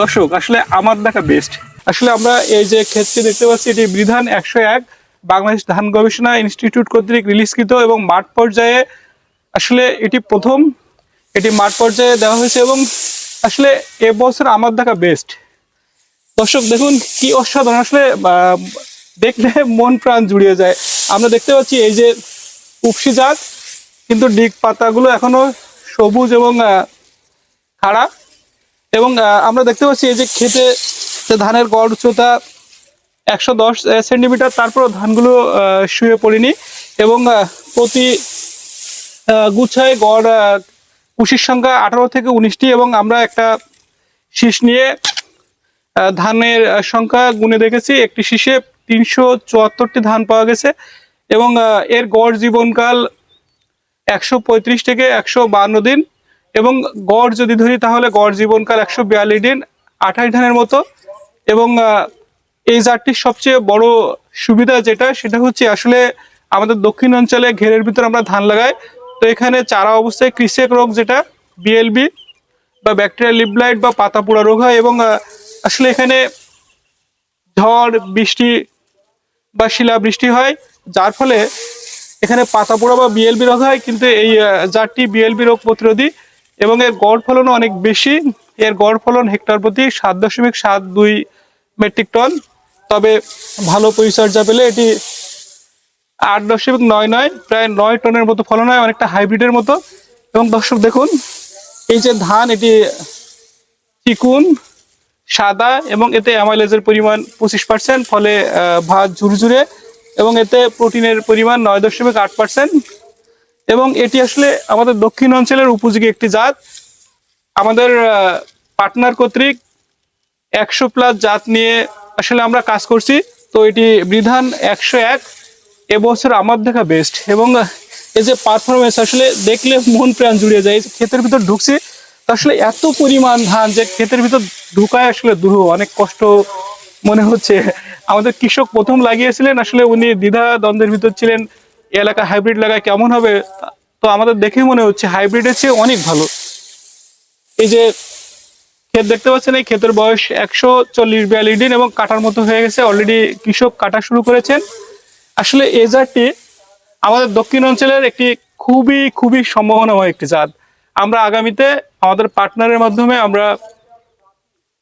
দর্শক, আসলে আমার দেখা বেস্ট আসলে আমরা এই যে ক্ষেত্রে দেখতে পাচ্ছি, এটি বিধান একশো এক, বাংলাদেশ ধান গবেষণা ইনস্টিটিউট কর্তৃক রিলিজকৃত এবং মাঠ পর্যায়ে আসলে এটি প্রথম। এটি মাঠ পর্যায়ে দেওয়া হয়েছে এবং আসলে এবছর আমার দেখা বেস্ট দর্শক, দেখুন কি অসাধারণ। আসলে দেখলে মন প্রাণ জুড়িয়ে যায়। আমরা দেখতে পাচ্ছি এই যে উপসি জাত, কিন্তু ডিগ পাতাগুলো এখনও সবুজ এবং খাড়া। এবং আমরা দেখতে পাচ্ছি এই যে খেতে ধানের গড় উচ্চতা একশো দশ সেন্টিমিটার তারপরও ধানগুলো শুয়ে পড়েনি এবং প্রতি আহ, গুচ্ছায় গড় কুশির সংখ্যা আঠারো থেকে উনিশটি এবং আমরা একটা শীষ নিয়ে ধানের সংখ্যা গুনে দেখেছি। একটি শীষে তিনশো চুয়াত্তরটি ধান পাওয়া গেছে এবং এর গড় জীবনকাল একশো পঁয়ত্রিশ থেকে একশো দিন। এবং গড় যদি ধরি তাহলে গড় জীবনকাল একশো বিয়াল্লিশ দিন আঠাশ ধানের মতো। এবং এই জাতটির সবচেয়ে বড় সুবিধা যেটা, সেটা হচ্ছে আসলে আমাদের দক্ষিণ অঞ্চলে ঘেরের ভিতর আমরা ধান লাগাই। তো এখানে চারা অবস্থায় কৃষক রোগ যেটা বিএলবি বা ব্যাকটেরিয়া লিপলাইট বা পাতা পোড়া রোগ হয় এবং আসলে এখানে ঝড়, বৃষ্টি বা শিলা বৃষ্টি হয়। যার ফলে এখানে পাতা পোড়া বা বিএলবি রোগ হয়, কিন্তু এই জাতটি বিএলবি রোগ প্রতিরোধী এবং এর গড় ফলনও অনেক বেশি। এর গড় ফলন হেক্টর প্রতি সাত দশমিক সাত দুই মেট্রিক টন। তবে ভালো পরিচর্যা পেলে এটি আট দশমিক নয় নয়, প্রায় নয় টনের মতো ফলন হয়, অনেকটা হাইব্রিডের মতো। এবং দর্শক দেখুন, এই যে ধান, এটি চিকুন, সাদা এবং এতে অ্যামাইলেজের পরিমাণ পঁচিশ পার্সেন্ট, ফলে ভাত ঝুরঝুরে এবং এতে প্রোটিনের পরিমাণ নয় দশমিক আট পার্সেন্ট। এবং এটি আসলে আমাদের দক্ষিণ অঞ্চলের উপযোগী একটি জাত। আমাদের পার্টনার কর্তৃক একশো প্লাস জাত নিয়ে আসলে আমরা কাজ করছি। তো এটি বিধান একশো এক। এবছর আমার দেখা বেস্ট এবং এই যে পারফরমেন্স আসলে দেখলে মন প্রাণ জুড়িয়ে যায়। ক্ষেতের ভিতর ঢুকছি আসলে এত পরিমাণ ধান যে ক্ষেতের ভিতর ঢুকায় আসলে দুরূহ, অনেক কষ্ট মনে হচ্ছে। আমাদের কৃষক প্রথম লাগিয়েছিলেন, আসলে উনি দ্বিধা দ্বন্দ্বের ভিতর ছিলেন। এই এলাকা হাইব্রিড লাগায় কেমন হবে? তো আমাদের দেখে মনে হচ্ছে হাইব্রিডের চেয়ে অনেক ভালো। এই যে ক্ষেত দেখতে পাচ্ছেন, এই ক্ষেতের বয়স একশো চল্লিশ বিয়াল্লিশ দিন এবং কাটার মতো হয়ে গেছে। অলরেডি কৃষক কাটা শুরু করেছেন। আসলে এই জাতটি আমাদের দক্ষিণ অঞ্চলের একটি খুবই খুবই সম্ভাবনাময় একটি জাত। আমরা আগামীতে আমাদের পার্টনারের মাধ্যমে আমরা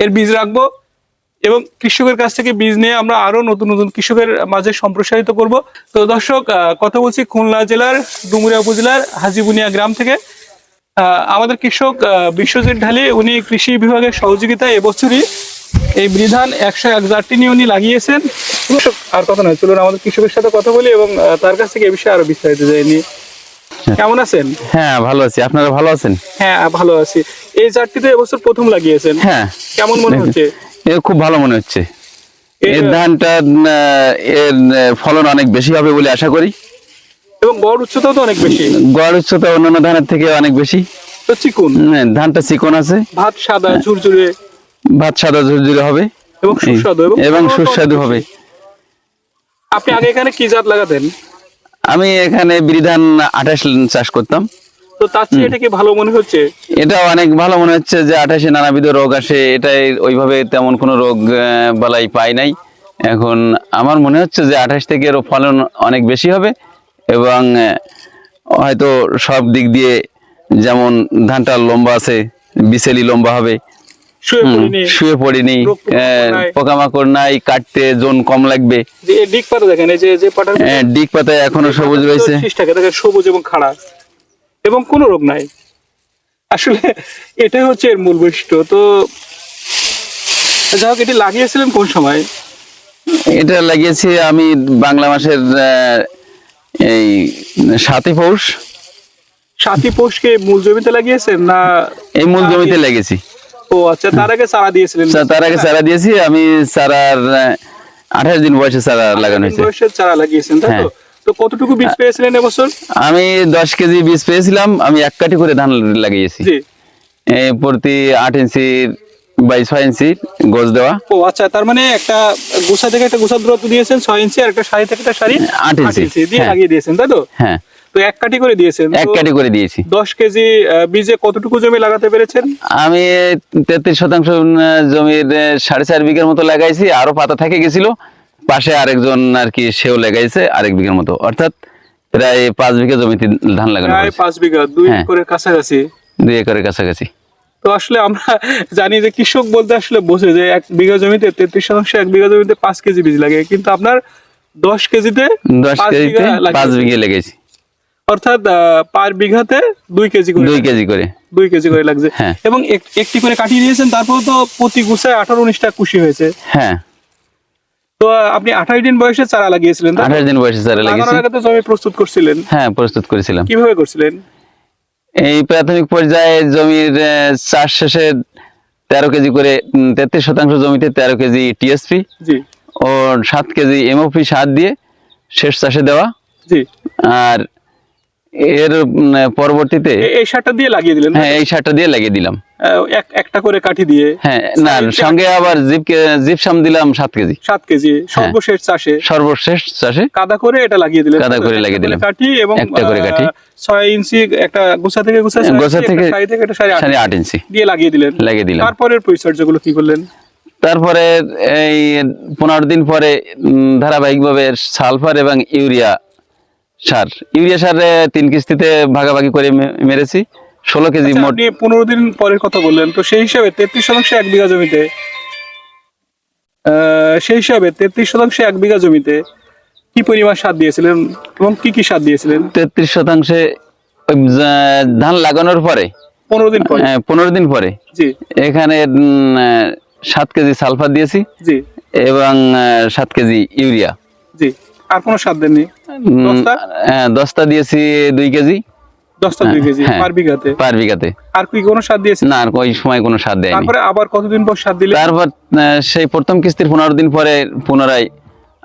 এর বীজ রাখব। এবং কৃষকের কাছ থেকে বীজ নিয়ে আমরা আরও নতুন নতুন কৃষকের মাঝে সম্প্রসারিত করব। তো দর্শক কথা বলছি খুলনা জেলার ডুমুরিয়া উপজেলার হাজিবুনিয়া গ্রাম থেকে। আমাদের কৃষক বিশ্বজিৎ ঢালি উনি কৃষি বিভাগের সহযোগিতায় এবছরই এই বিধান একশো এক জাতটি নিয়ে উনি লাগিয়েছেন। আর কথা নয় চলুন আমাদের কৃষকের সাথে কথা বলি এবং তার কাছ থেকে এ বিষয়ে আরও বিস্তারিত যায়নি কেমন আছেন? হ্যাঁ ভালো আছি। আপনারা ভালো আছেন? হ্যাঁ ভালো আছি। এই জাতটি তো এবছর প্রথম লাগিয়েছেন। হ্যাঁ। কেমন মনে হচ্ছে? এ খুব ভালো মনে হচ্ছে। এর- ধানটা এর ফলন অনেক বেশি হবে বলে আশা করি। এবং গড় উচ্চতাও তো অনেক বেশি। গড় উচ্চতা অন্যান্য ধানের থেকে অনেক বেশি। তো চিকুন। ধানটা চিকন আছে। ভাত সাদা ঝুরঝুরে। ভাত সাদা ঝুরঝুরে হবে। এবং সুস্বাদু এবং সুস্বাদু হবে। আপনি আগে এখানে কি জাত লাগাতেন? আমি এখানে বিধান আঠাশ চাষ করতাম। তো তার চেয়ে এটা কি ভালো মনে হচ্ছে? এটা অনেক ভালো মনে হচ্ছে যে আঠাশে নানাবিধ রোগ আসে এটাই ওইভাবে তেমন কোনো রোগ বালাই পাই নাই। এখন আমার মনে হচ্ছে যে আঠাশ থেকে এর ফলন অনেক বেশি হবে এবং হয়তো সব দিক দিয়ে যেমন ধানটা লম্বা আছে বিছেলি লম্বা হবে। শুয়ে পড়িনি। পোকামাকড় নাই। কাটতে জোন কম লাগবে। দিক পাতা দেখেন এই যে যে পাটার আহ, ডিগ পাতায় এখনও সবুজ রয়েছে। সবুজ এবং খাড়া। এবং কোনো রোগ নাই। আসলে এটাই হচ্ছে এর মূল বৈশিষ্ট্য। তো যাই হোক এটি লাগিয়েছিলেন কোন সময়? এটা লাগিয়েছি আমি বাংলা মাসের এই সাতই পৌষ। সাথী পোষকে মূল জমিতে লাগিয়েছেন না এই মূল জমিতে লেগেছি ও আচ্ছা তার আগে চারা দিয়েছিলেন। তার আগে চারা দিয়েছি আমি চারার আঠাশ দিন বয়সে চারা লাগানো হয়েছে। বয়সের চারা লাগিয়েছেন তাই তো? হ্যাঁ। তো কতটুকু বীজ পেয়েছিলেন এবছর? আমি দশ কেজি বীজ পেয়েছিলাম আমি এক কাঠি করে ধান লাগিয়েছি। জি। প্রতি আট ইঞ্চি বাই ছয় ইঞ্চি গোছ দেওয়া। ও আচ্ছা তার মানে একটা গুছা থেকে একটা গুছা দূরত্ব দিয়েছেন ছয় ইঞ্চি আর একটা শাড়ি থেকে একটা শাড়ি আট ইঞ্চি, দিয়ে হ্যাঁ। লাগিয়ে দিয়েছেন তাই তো? হ্যাঁ। তো এক কাটি করে দিয়েছেন এক কাটি করে দিয়েছি। দশ কেজি বীজে কতটুকু জমি লাগাতে পেরেছেন? আমি তেত্রিশ শতাংশ জমির সাড়ে চার বিঘার মতো লাগাইছি আরও পাতা থেকে গেছিল। পাশে আরেকজন আর কি সেও লাগাইছে আরেক বিঘার মতো। অর্থাৎ প্রায় পাঁচ বিঘা জমিতে ধান লাগানো প্রায় পাঁচ বিঘা দুই হ্যাঁ। একরের কাছাকাছি। দুই একরের কাছাকাছি। তো আসলে আমরা জানি যে কৃষক বলতে আসলে বোঝে যে এক বিঘা জমিতে তেত্রিশ শতাংশ এক বিঘা জমিতে পাঁচ কেজি বীজ লাগে কিন্তু আপনার দশ কেজিতে দশ কেজিতে পাঁচ। বিঘা লেগেছি অর্থাৎ পার বিঘাতে দুই কেজি করে দুই কেজি করে। দুই কেজি করে লাগছে। হ্যাঁ। এবং একটি করে কাটিয়ে দিয়েছেন তারপর তো প্রতি গুছায় আঠারো উনিশটা কুশি হয়েছে। হ্যাঁ। তো আপনি আঠাশ দিন বয়সে চারা লাগিয়েছিলেন আঠাশ দিন বয়সে চারা লাগানোর লাগিয়েছি। আগে তো জমি প্রস্তুত করছিলেন। হ্যাঁ প্রস্তুত করেছিলাম। কীভাবে করছিলেন? এই প্রাথমিক পর্যায়ে জমির চাষ শেষে তেরো কেজি করে তেত্রিশ শতাংশ জমিতে তেরো কেজি টিএসপি ও সাত কেজি এমওপি সার দিয়ে শেষ চাষে দেওয়া। আর এর পরবর্তীতে এই সারটা দিয়ে লাগিয়ে দিলেন হ্যাঁ এই সারটা দিয়ে লাগিয়ে দিলাম। একটা করে কাঠি দিয়ে? হ্যাঁ না সঙ্গে আবার জিপ জিপসাম দিলাম সাত কেজি। সাত কেজি সর্বশেষ চাষে? সর্বশেষ চাষে কাদা করে এটা লাগিয়ে দিলেন। কাদা করে লাগিয়ে দিলাম। কাঠি এবং একটা করে কাঠি। ছয় ইঞ্চি একটা গোছা থেকে গোছা গোছা থেকে থেকে একটা সাড়ে আট ইঞ্চি দিয়ে লাগিয়ে দিলেন। লাগিয়ে দিলাম। তারপরের পরিচর্যাগুলো কি করলেন? তারপরে এই পনেরো দিন পরে ধারাবাহিকভাবে সালফার এবং ইউরিয়া সার। ইউরিয়া সার তিন কিস্তিতে ভাগাভাগি করে মেরেছি। ষোলো কেজি আচ্ছা, মোট আপনি পনেরো দিন পরের কথা বললেন তো সেই হিসাবে তেত্রিশ শতাংশ এক বিঘা জমিতে সেই হিসাবে তেত্রিশ শতাংশ এক বিঘা জমিতে কি পরিমাণ সার দিয়েছিলেন এবং কি কি সার দিয়েছিলেন? তেত্রিশ শতাংশে ধান লাগানোর পরে। পনেরো দিন পরে? পনেরো দিন পরে। এখানে সাত কেজি সালফার দিয়েছি। এবং সাত কেজি ইউরিয়া। জি। আর কোনো সার দেননি? আহ, দস্তা দিয়েছি দুই কেজি। দশটা দুই কেজি হ্যাঁ। পার বিঘাতে? পার বিঘাতে। আর কি কোনো সার দিয়েছেন? না আর ওই সময় কোনো সার দেয়নি। তারপরে আবার কতদিন পর সার দিলেন? তারপর সেই প্রথম কিস্তির পনেরো দিন পরে পুনরায়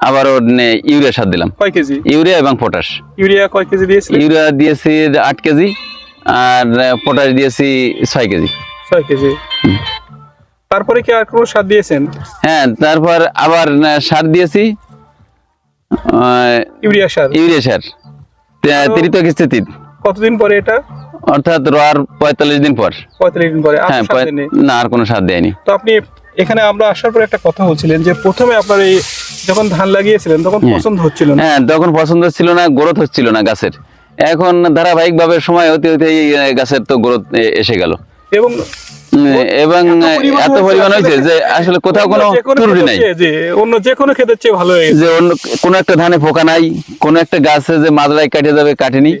আবারও নে- ইউরিয়া সার দিলাম। কয় কেজি? ইউরিয়া এবং পটাশ। ইউরিয়া কয় কেজি দিয়েছিলেন? ইউরিয়া দিয়েছি আট কেজি আর পটাশ দিয়েছি ছয় কেজি। ছয় কেজি। তারপরে কি আর কোনো সার দিয়েছেন? হ্যাঁ তারপর আবার সার দিয়েছি ইউরিয়া সার। ইউরিয়া সার। তৃতীয় কিস্তিতে কতদিন পরে এটা? অর্থাৎ রোয়ার পঁয়তাল্লিশ দিন পর। পঁয়তাল্লিশ দিন পরে। হ্যাঁ? না আর কোনো সার দেয়নি। তো আপনি এখানে আমরা আসার পর একটা কথা বলছিলেন যে প্রথমে আপনার এই যখন ধান লাগিয়েছিলেন তখন হ্যাঁ। পছন্দ হচ্ছিল না। হ্যাঁ তখন পছন্দ ছিল না গ্রোথ হচ্ছিল না গাছের। এখন ধারাবাহিক ভাবে সময় হতে হতে গাছের তো গ্রোথ এসে গেল। এবং এবং এত পরিমাণ হয়েছে যে আসলে কোথাও কোনো ত্রুটি নাই। অন্য যে কোনো ক্ষেতের চেয়ে ভালো যে অন্য কোনো একটা ধানে পোকা নাই কোনো একটা গাছে যে মাদলাই কাটে যাবে কাটেনি।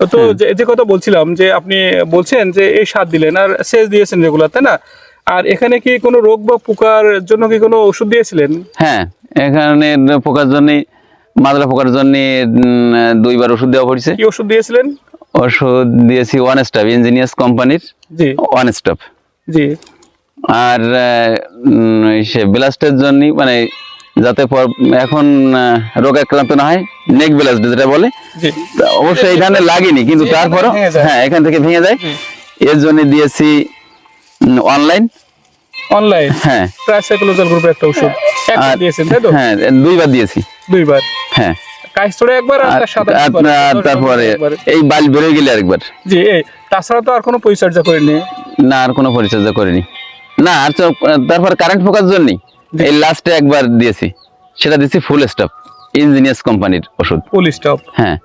তো যে- কথা বলছিলাম যে আপনি বলছেন যে এই সার দিলেন আর সেচ দিয়েছেন রেগুলার তাই না? আর এখানে কি কোনো রোগ বা পোকার জন্য কি কোনো ওষুধ দিয়েছিলেন? হ্যাঁ এখানে পোকার জন্য মাদলা পোকার জন্য দুইবার ওষুধ দেওয়া পড়ছে। কি ওষুধ দিয়েছিলেন? ওষুধ দিয়েছি ওয়ান স্টপ ইঞ্জিনিয়ার্স কোম্পানির জি। ওয়ান স্টপ জি। আর সে ব্লাস্টের জন্য মানে যাতে এখন রোগ আক্রান্ত না হয় নেক ব্লাস্ট যেটা বলে তা অবশ্যই এই ধানে লাগেনি কিন্তু তারপরও হ্যাঁ এখান থেকে ভেঙে যায়। এর জন্য দিয়েছি অনলাইন অনলাইন হ্যাঁ। গ্রুপের একটা ওষুধ। দিয়েছেন তাই তো? হ্যাঁ দুইবার দিয়েছি। দুইবার? হ্যাঁ। একবার আর সাদা তারপরে এই বাল বেরোয় গেলে আরেকবার। জি এই তাছাড়া তো আর কোনো পরিচর্যা করেনি। না আর কোনো পরিচর্যা করিনি। না আর তারপর কারেন্ট ফোকাস জন্য এই লাস্টে একবার দিয়েছি। সেটা দিয়েছি ফুল স্টপ ইঞ্জিনিয়ার্স কোম্পানির ওষুধ। ফুল স্টপ হ্যাঁ।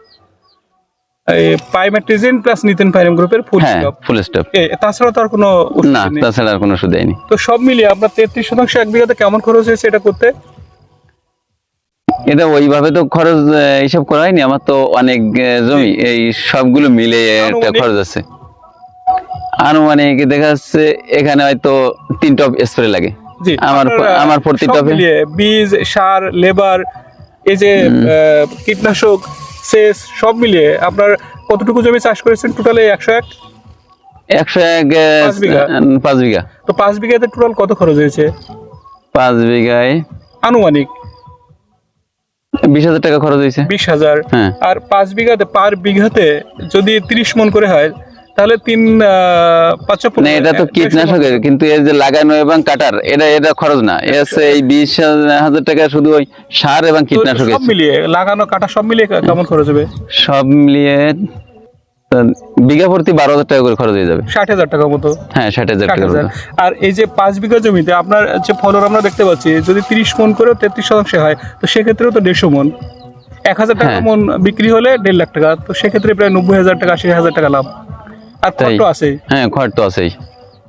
পাইমেট্রিজিন প্লাস নিতেন গ্রুপের ফুল স্টপ ফুল স্টপ তাছাড়া তো আর কোনো না তাছাড়া আর কোনো ওষুধ দেয়নি। তো সব মিলিয়ে আপনার তেত্রিশ শতাংশ এক বিঘাতে কেমন খরচ হয়েছে এটা করতে? এটা ওইভাবে তো খরচ হিসাব করা হয়নি আমার তো অনেক জমি এই সবগুলো মিলে একটা খরচ আছে। আনুমানিক দেখা যাচ্ছে এখানে হয়তো তিন টপ স্প্রে লাগে। আমার আমার প্রতি টপে। বীজ সার লেবার এই যে কীটনাশক সেচ সব মিলিয়ে আপনার কতটুকু জমি চাষ করেছেন টোটালে একশো এক? একশো এক বিঘা? পাঁচ বিঘা। তো পাঁচ বিঘাতে টোটাল কত খরচ হয়েছে? পাঁচ বিঘায় আনুমানিক? বিশ হাজার টাকা খরচ হয়েছে। বিশ হাজার। হ্যাঁ। আর পাঁচ বিঘাতে পার বিঘাতে যদি তিরিশ মন করে হয় তাহলে তিন পাঁচশো না এটা তো কীটনাশকের কিন্তু এর যে লাগানো এবং কাটার এটা এটা খরচ না। এ হচ্ছে এই বিশ হাজার টাকা শুধু ওই সার এবং কীটনাশকের সব মিলিয়ে লাগানো কাটা সব মিলিয়ে কেমন খরচ হবে? সব মিলিয়ে বিঘা প্রতি বারো হাজার টাকা করে খরচ হয়ে যাবে। ষাট হাজার টাকা মতো। হ্যাঁ ষাট হাজার টাকা আর এই যে পাঁচ বিঘা জমিতে আপনার যে ফলন আমরা দেখতে পাচ্ছি যদি তিরিশ মন করেও তেত্রিশ শতাংশ হয় তো সেক্ষেত্রেও তো দেড়শো মন। এক হাজার টাকা হ্যাঁ। মন বিক্রি হলে দেড় লাখ টাকা তো সেক্ষেত্রে প্রায় নব্বই হাজার টাকা আশি হাজার টাকা লাভ। আর। খরচ আছে হ্যাঁ খরচ তো আছেই।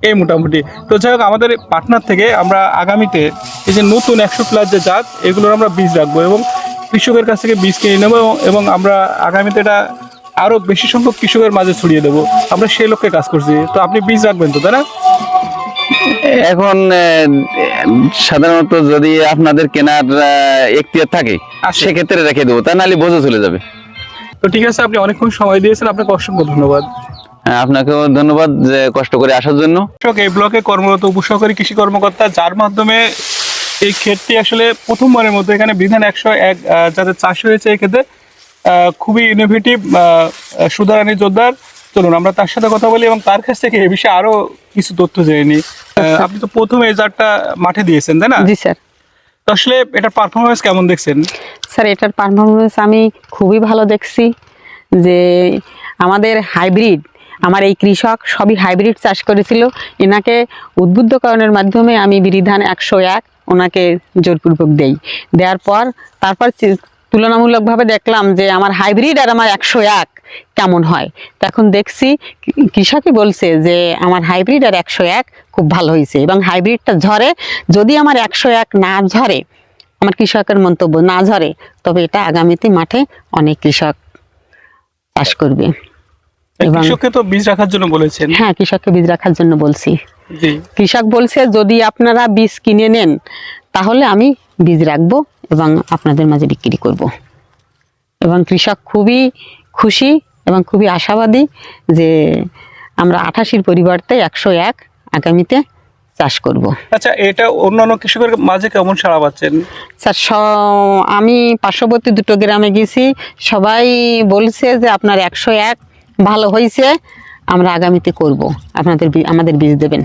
এই মোটামুটি। তো যাই হোক আমাদের পার্টনার থেকে আমরা আগামীতে এই যে নতুন একশো প্লাস যে জাত এগুলোর আমরা বীজ রাখব এবং কৃষকের কাছ থেকে বীজ কিনে নেব এবং আমরা আগামীতে এটা আরও বেশি সংখ্যক কৃষকের মাঝে ছড়িয়ে দেবো। আমরা সেই লক্ষ্যে কাজ করছি। তো আপনি বীজ রাখবেন তো তাই না? এখন সাধারণত যদি আপনাদের কেনার এখতিয়ার থাকে। সেক্ষেত্রে রেখে দেবো তা নাহলে বোঝা চলে যাবে। তো ঠিক আছে আপনি অনেকক্ষণ সময় দিয়েছেন আপনাকে অসংখ্য ধন্যবাদ। হ্যাঁ, আপনাকেও ধন্যবাদ যে কষ্ট করে আসার জন্য। এই ব্লকে কর্মরত উপসহকারী কৃষি কর্মকর্তা যার মাধ্যমে এই ক্ষেতটি আসলে প্রথমবারের মতো এখানে বিধান একশো এক যাদের চাষ হয়েছে এই ক্ষেত্রে খুবই ইনোভেটিভ সুধারানী জোরদার। চলুন আমরা তার সাথে কথা বলি এবং তার কাছ থেকে এ বিষয়ে আরও কিছু তথ্য জেনে নিই। আপনি তো প্রথম এই জারটা মাঠে দিয়েছেন তাই না? জি স্যার। তো আসলে এটার পারফরমেন্স কেমন দেখছেন? স্যার এটার পারফরমেন্স আমি খুবই ভালো দেখছি যে আমাদের হাইব্রিড আমার এই কৃষক সবই হাইব্রিড চাষ করেছিল। এনাকে উদ্বুদ্ধকরণের মাধ্যমে আমি বিরিধান একশো এক ওনাকে জোরপূর্বক দেই। দেওয়ার পর তারপর তুলনামূলকভাবে দেখলাম যে আমার হাইব্রিড আর আমার একশো এক কেমন হয়। তো এখন দেখছি কৃষকই বলছে যে আমার হাইব্রিড আর একশো এক খুব ভালো হয়েছে এবং হাইব্রিডটা ঝরে। যদি আমার একশো এক না ঝরে আমার কৃষকের মন্তব্য না ঝরে তবে এটা আগামীতে মাঠে অনেক কৃষক চাষ করবে। এবং- কৃষককে তো বীজ রাখার জন্য বলেছেন। হ্যাঁ কৃষককে বীজ রাখার জন্য বলছি। কৃষক বলছে যদি আপনারা বীজ কিনে নেন তাহলে আমি বীজ রাখব এবং আপনাদের মাঝে বিক্রি করব। এবং কৃষক খুবই খুশি এবং খুবই আশাবাদী যে আমরা আঠাশির পরিবর্তে একশো এক আগামীতে চাষ করব। আচ্ছা এটা অন্যান্য কৃষকের মাঝে কেমন সাড়া পাচ্ছেন? স্যার আমি পার্শ্ববর্তী দুটো গ্রামে গেছি সবাই বলছে যে আপনার একশো এক ভালো হয়েছে আমরা আগামীতে করব। আপনাদের আমাদের বীজ দেবেন।